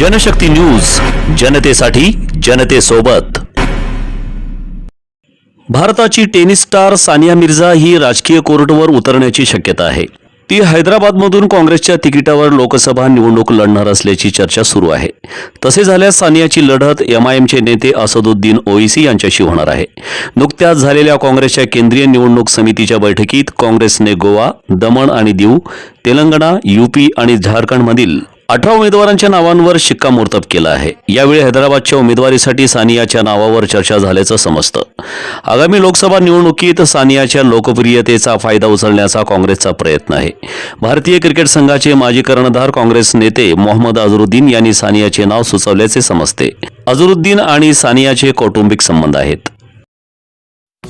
Janshakti news जनतेसाठी जनतेसोबत. भारताची टेनिस स्टार सानिया मिर्झा ही राजकीय कोर्टवर उतरण्याची शक्यता आहे. ती हैदराबादमधून काँग्रेसच्या तिकिटावर लोकसभा निवडणूक लढणार असल्याची चर्चा सुरू आहे. तसे झाल्यास सानियाची लढत एमआयएमचे नेते असदुद्दीन ओईसी यांच्याशी होणार आहे. नुकत्याच झालेल्या काँग्रेसच्या केंद्रीय निवडणूक समितीच्या बैठकीत काँग्रेसने गोवा दमण आणि दीव तेलंगणा युपी आणि झारखंडमधील अठरा उमेदवारांच्या नावांवर शिक्कामोर्तब केलं आहे. यावेळी हैदराबादच्या उमेदवारीसाठी सानियाच्या नावावर चर्चा झाल्याचं समजतं. आगामी लोकसभा निवडणुकीत सानियाच्या लोकप्रियतेचा फायदा उचलण्याचा काँग्रेसचा प्रयत्न आहे. भारतीय क्रिकेट संघाचे माजी कर्णधार काँग्रेस नेते मोहम्मद अझरुद्दीन यांनी सानियाचे नाव सुचवल्याचे समजते. अझरुद्दीन आणि सानियाचे कौटुंबिक संबंध आहेत.